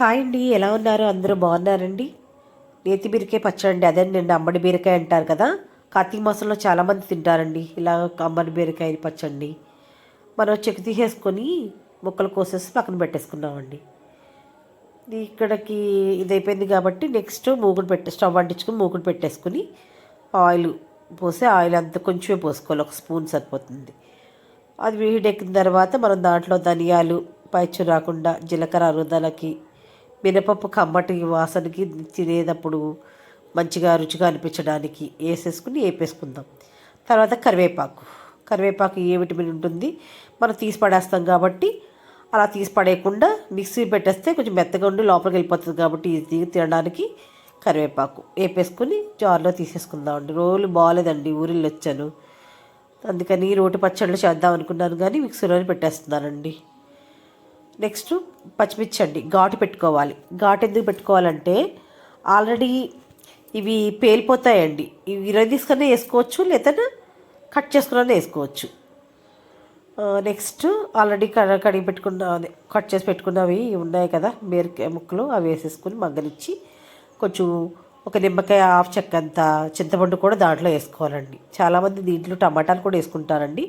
Hi అండి ఎలా ఉన్నారు? అందరూ బాగున్నారండి? నేతి బీరకాయ పచ్చడి అదే నిన్న అమ్మడి బీరకాయ అంటారు కదా? కార్తీక మాసంలో చాలామంది తింటారండి ఇలా అమ్మడి బీరకాయ పచ్చండి. మనం చెక్ తీసేసుకొని ముక్కలు కోసేసి పక్కన పెట్టేసుకున్నామండి ఇక్కడికి ఇది అయిపోయింది కాబట్టి నెక్స్ట్ మూగుడు పెట్టే స్టవ్ అంటించుకుని మూగుడు పెట్టేసుకుని ఆయిల్ పోసి ఆయిల్ అంతా కొంచెమే పోసుకోవాలి ఒక స్పూన్ సరిపోతుంది. అది వేడెక్కిన తర్వాత మనం దాంట్లో ధనియాలు పైచు రాకుండా జీలకర్ర అరుదలకి మినపప్పు కమ్మటి వాసనకి తినేటప్పుడు మంచిగా రుచిగా అనిపించడానికి వేసేసుకుని వేపేసుకుందాం. తర్వాత కరివేపాకు. కరివేపాకు ఏ విటమిన్ ఉంటుంది? మనం తీసి పడేస్తాం కాబట్టి అలా తీసి పడేయకుండా మిక్సీ పెట్టేస్తే కొంచెం మెత్తగా ఉండి లోపలికి వెళ్ళిపోతుంది కాబట్టి ఇది తినడానికి కరివేపాకు. వేపేసుకుని జార్లో తీసేసుకుందామండి రోలు బాగాలేదండి ఊరిలో వచ్చాను. అందుకని రోటి పచ్చళ్ళు చేద్దాం అనుకున్నాను కానీ మిక్సీలోనే పెట్టేస్తున్నానండి. నెక్స్ట్ పచ్చిమిర్చి అండి ఘాటు పెట్టుకోవాలి. ఘాటు ఎందుకు పెట్టుకోవాలంటే ఆల్రెడీ ఇవి పేలిపోతాయండి. ఇవి ఇరవై తీసుకునే వేసుకోవచ్చు లేదా కట్ చేసుకున్నా వేసుకోవచ్చు. నెక్స్ట్ ఆల్రెడీ కడిగి పెట్టుకున్న అదే కట్ చేసి పెట్టుకున్నవి ఉన్నాయి కదా బీరకాయ ముక్కలు అవి వేసేసుకుని మగ్గనిచ్చి కొంచెం ఒక నిమ్మకాయ హాఫ్ చెక్క అంత చింతపండు కూడా దాంట్లో వేసుకోవాలండి. చాలామంది దీంట్లో టమాటాలు కూడా వేసుకుంటారండి.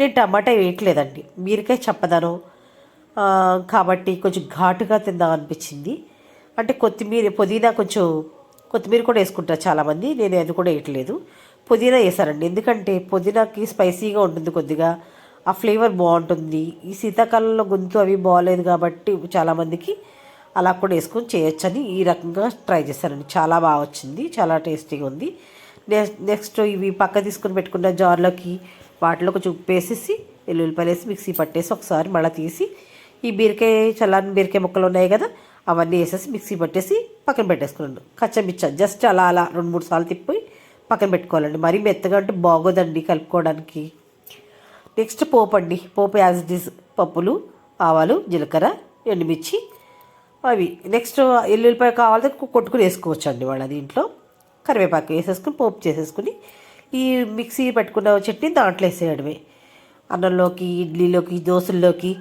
నేను టమాటా వేయట్లేదండి. బీరకాయ చప్పదనం. కాబట్టి కొంచెం ఘాటుగా తిందాం అనిపించింది అంటే కొత్తిమీర పుదీనా కొంచెం కొత్తిమీర కూడా వేసుకుంటారు చాలామంది. నేను అది కూడా వేయట్లేదు. పుదీనా వేసారండి ఎందుకంటే పుదీనాకి స్పైసీగా ఉంటుంది కొద్దిగా. ఆ ఫ్లేవర్ బాగుంటుంది. ఈ శీతాకాలంలో గొంతు అవి బాగాలేదు కాబట్టి చాలామందికి అలా కూడా వేసుకొని చేయొచ్చని ఈ రకంగా ట్రై చేశానండి. చాలా బాగా వచ్చింది. చాలా టేస్టీగా ఉంది. నెక్స్ట్ ఇవి పక్క తీసుకొని పెట్టుకున్న జార్లోకి వాటిలో కొంచెం ఉప్పు వేసేసి వెల్లుల్లిపాయలు వేసి మిక్సీ పట్టేసి ఒకసారి మళ్ళీ తీసి ఈ బీరకాయ చల్లని బీరకాయ ముక్కలు ఉన్నాయి కదా అవన్నీ వేసేసి మిక్సీ పట్టేసి పక్కన పెట్టేసుకున్నాను. కచ్చమిచ్చ జస్ట్ అలా అలా రెండు మూడు సార్లు తిప్పి పక్కన పెట్టుకోవాలండి. మరీ మెత్తగా అంటే బాగోదండి కలుపుకోవడానికి. నెక్స్ట్ పోపు అండి. పోపు యాజ్ డిస్ పప్పులు ఆవాలు జీలకర్ర ఎండుమిర్చి అవి. నెక్స్ట్ ఎల్లుల్లిపాయ కావాలంటే కొట్టుకుని వేసుకోవచ్చు అండి వాళ్ళ దీంట్లో. కరివేపాకు వేసేసుకుని పోపు చేసేసుకుని ఈ మిక్సీ పెట్టుకున్న చట్నీ దాంట్లో వేసేయడమే. అన్నంలోకి ఇడ్లీలోకి దోశల్లోకి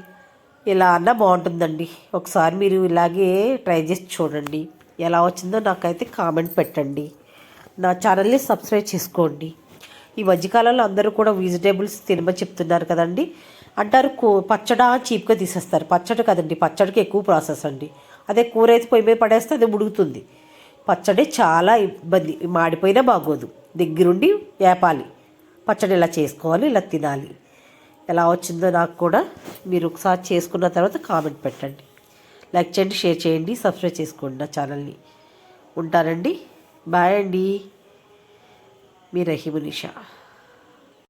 ఇలా అన్న బాగుంటుందండి. ఒకసారి మీరు ఇలాగే ట్రై చేసి చూడండి. ఎలా వచ్చిందో నాకైతే కామెంట్ పెట్టండి. నా ఛానల్ని సబ్స్క్రైబ్ చేసుకోండి. ఈ మధ్యకాలంలో అందరూ కూడా వెజిటేబుల్స్ తినమని చెప్తున్నారు కదండి. అంటారు కూ పచ్చడా చీప్గా తీసేస్తారు. పచ్చడి కదండి. పచ్చడికి ఎక్కువ ప్రాసెస్ అండి. అదే కూర అయితే పొయ్యి మీద పడేస్తే అది ఉడుకుతుంది పచ్చడి చాలా ఇబ్బంది. మాడిపోయినా బాగోదు. దగ్గరుండి వేపాలి పచ్చడి ఇలా చేసుకోవాలి ఇలా తినాలి? ఎలా వచ్చిందో నాకు కూడా మీరు ఒకసారి చేసుకున్న తర్వాత కామెంట్ పెట్టండి. లైక్ చేయండి షేర్ చేయండి సబ్స్క్రైబ్ చేసుకోండి నా ఛానల్ని. ఉంటానండి. బాయ్ అండి. మీ రహీమునిషా